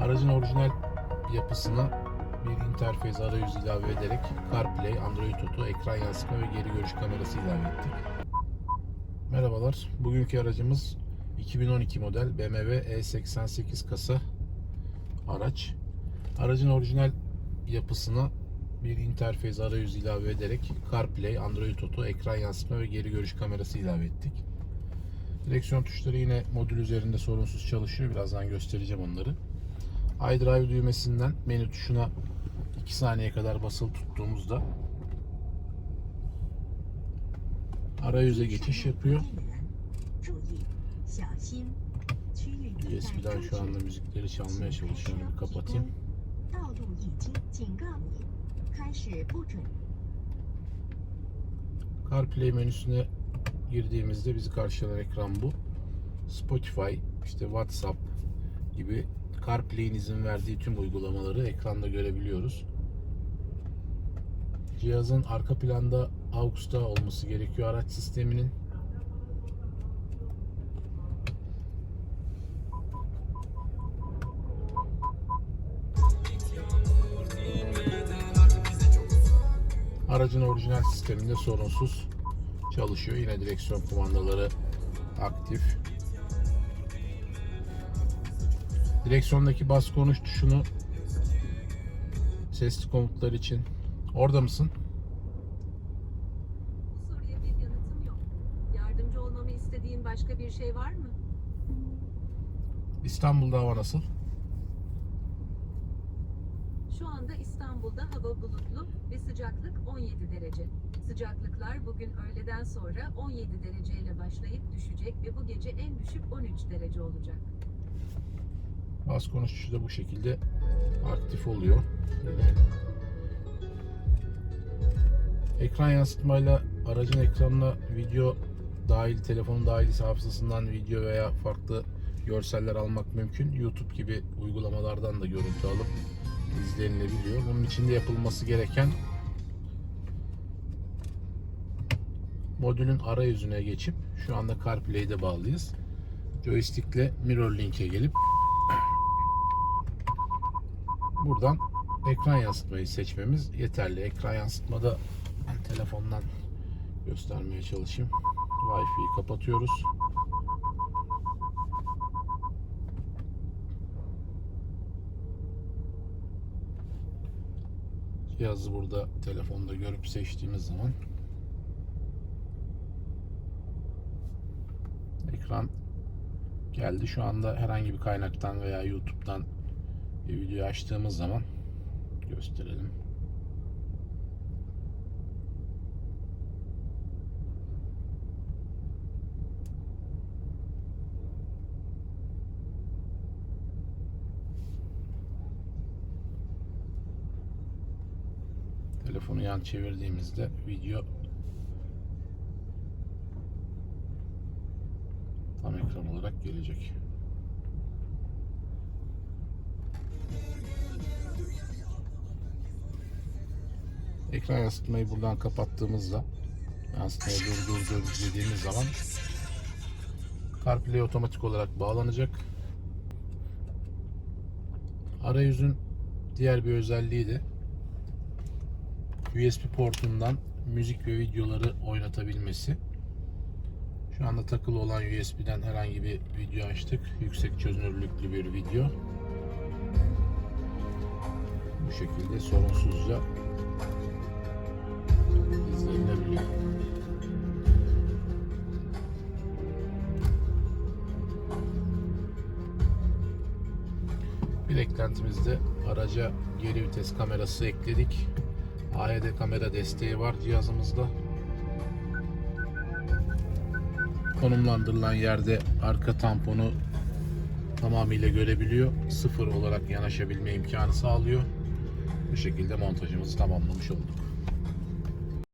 Aracın orijinal yapısına bir interfez arayüz ilave ederek CarPlay, Android Auto, ekran yansıtma ve geri görüş kamerası ilave ettik. Merhabalar. Bugünkü aracımız 2012 model BMW E88 kasa araç. Aracın orijinal yapısına bir interfez arayüz ilave ederek CarPlay, Android Auto, ekran yansıtma ve geri görüş kamerası ilave ettik. Direksiyon tuşları yine modül üzerinde sorunsuz çalışıyor. Birazdan göstereceğim onları iDrive düğmesinden menü tuşuna 2 saniye kadar basılı tuttuğumuzda arayüze geçiş yapıyor. USB'den şu anda müzikleri çalmaya çalışıyorum. Bir kapatayım. CarPlay menüsüne girdiğimizde bizi karşılayan ekran bu. Spotify, işte WhatsApp gibi CarPlay'in izin verdiği tüm uygulamaları ekranda görebiliyoruz. Cihazın arka planda AUX'ta olması gerekiyor araç sisteminin. Aracın orijinal sisteminde sorunsuz çalışıyor. Yine direksiyon kumandaları aktif. Direksiyondaki bas konuş tuşunu sesli komutlar için. Orada mısın? Soruya bir yanıtım yok. Yardımcı olmamı istediğin başka bir şey var mı? İstanbul'da hava nasıl? Şu anda İstanbul'da hava bulutlu ve sıcaklık 17 derece. Sıcaklıklar bugün öğleden sonra 17 dereceyle başlayıp düşecek ve bu gece en düşük 13 derece olacak. Bas konuş tuşu da bu şekilde aktif oluyor. Ekran yansıtmayla aracın ekranına video dahil, telefonun dahil hafızasından video veya farklı görseller almak mümkün. YouTube gibi uygulamalardan da görüntü alıp izlenilebiliyor. Bunun için de yapılması gereken modülün arayüzüne geçip şu anda CarPlay'de bağlıyız. Joystick'le Mirror Link'e gelip buradan ekran yansıtmayı seçmemiz yeterli. Ekran yansıtmada ben telefondan göstermeye çalışayım. Wi-Fi'yi kapatıyoruz. Cihazı burada telefonda görüp seçtiğimiz zaman ekran geldi. Şu anda herhangi bir kaynaktan veya YouTube'dan bir video açtığımız zaman gösterelim. Telefonu yan çevirdiğimizde video tam ekran olarak gelecek. Ekran yansıtmayı buradan kapattığımızda yansıtmayı durdur dediğimiz zaman CarPlay otomatik olarak bağlanacak. Arayüzün diğer bir özelliği de USB portundan müzik ve videoları oynatabilmesi. Şu anda takılı olan USB'den herhangi bir video açtık. Yüksek çözünürlüklü bir video. Bu şekilde sorunsuzca izlenilebiliyor. Bir eklentimizde araca geri vites kamerası ekledik. AED kamera desteği var cihazımızda. Konumlandırılan yerde arka tamponu tamamıyla görebiliyor. Sıfır olarak yanaşabilme imkanı sağlıyor. Bu şekilde montajımızı tamamlamış olduk.